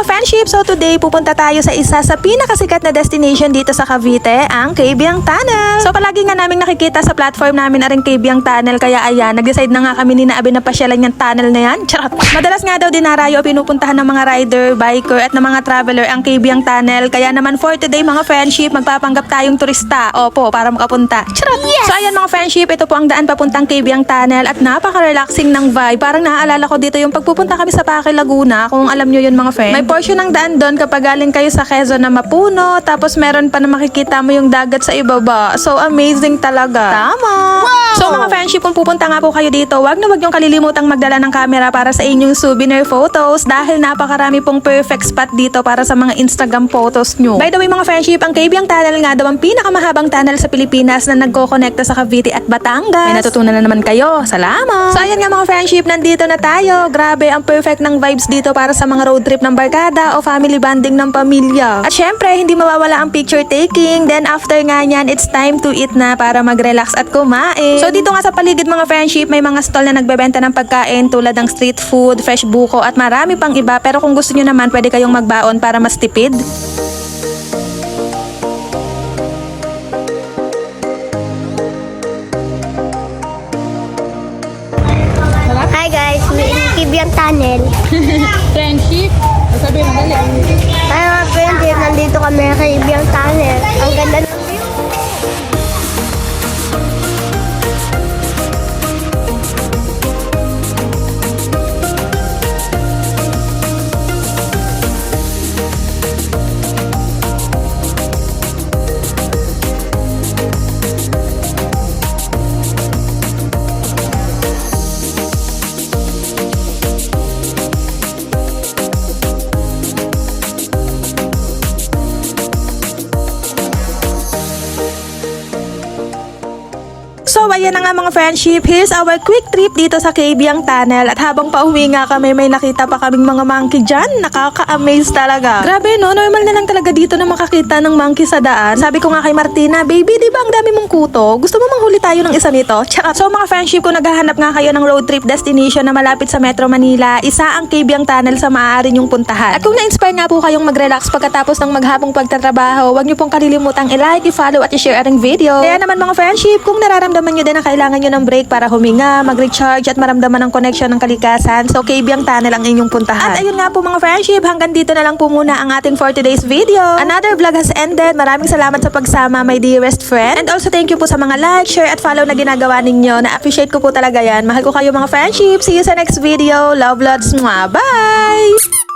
mga friendship, so today pupunta tayo sa isa sa pinakasikat na destination dito sa Cavite, ang Cabiang Tunnel. So palagi nga namin nakikita sa platform namin ang Cabiang Tunnel, kaya ayan, nag-decide na nga kami ni Naabe na pasyalan yung tunnel na yan. Charot! Madalas nga daw dinarayo o pinupuntahan ng mga rider, biker at ng mga traveler ang Cabiang Tunnel, kaya naman for today mga friendship, magpapanggap tayong turista. Opo, para makapunta. Charot! So ayan mga friendship, ito po ang daan papuntang Cabiang Tunnel at napaka-relaxing ng vibe. Parang naaalala ko dito yung pagpupunta kami sa Paque Laguna, kung alam nyo yun mga friend. May portion ng daan doon kapag galing kayo sa Quezon na Mapuno, tapos meron pa na makikita mo yung dagat sa ibaba. So amazing talaga. Tama! So mga friendship, kung pupunta nga po kayo dito, wag na wag yung kalilimutang magdala ng camera para sa inyong souvenir photos dahil napakarami pong perfect spot dito para sa mga Instagram photos nyo. By the way mga friendship, ang Cabiang Tunnel nga daw ang pinakamahabang tunnel sa Pilipinas na nagko-connecta sa Cavite at Batangas. May natutunan na naman kayo. Salamat! So ayan nga mga friendship, nandito na tayo. Grabe, ang perfect ng vibes dito para sa mga road trip ng barkada o family bonding ng pamilya. At syempre, hindi mawawala ang picture taking. Then after nga yan, it's time to eat na para mag-relax at kumain. So dito nga sa paligid mga friendship, may mga stall na nagbebenta ng pagkain tulad ng street food, fresh buko at marami pang iba. Pero kung gusto nyo naman, pwede kayong magbaon para mas tipid. Hi guys, may Kibyang Tunnel. Friendship? Sabi mo, dali. So, ayan na nga mga friendship. Here's our quick trip dito sa Cabiang Tunnel. At habang pauwi nga kami, may nakita pa kaming mga monkey dyan. Nakaka-amaze talaga. Grabe no, normal na lang talaga dito na makakita ng monkey sa daan. Sabi ko nga kay Martina, baby, di ba ang dami mong kuto? Gusto mo manghuli tayo ng isa nito? Tsaka, so mga friendship, kung naghahanap nga kayo ng road trip destination na malapit sa Metro Manila, isa ang Cabiang Tunnel sa maaari nyong puntahan. At kung na-inspire nga po kayong mag-relax pagkatapos ng maghapong pagtatrabaho, huwag niyo pong kalilimutang i-like, i-follow at i-share ang video. Kaya naman mga friendship, kung nararamdaman nyo din na kailangan nyo ng break para huminga, mag-recharge at maramdaman ang connection ng kalikasan, so Cabiang Tunnel ang inyong puntahan. At ayun nga po mga friendship, hanggang dito na lang po muna ang ating for today's video. Another vlog has ended. Maraming salamat sa pagsama, my dearest friend. And also thank you po sa mga like, share at follow na ginagawa ninyo. Na-appreciate ko po talaga yan. Mahal ko kayo mga friendship. See you sa next video. Love lots. Mwah. Bye!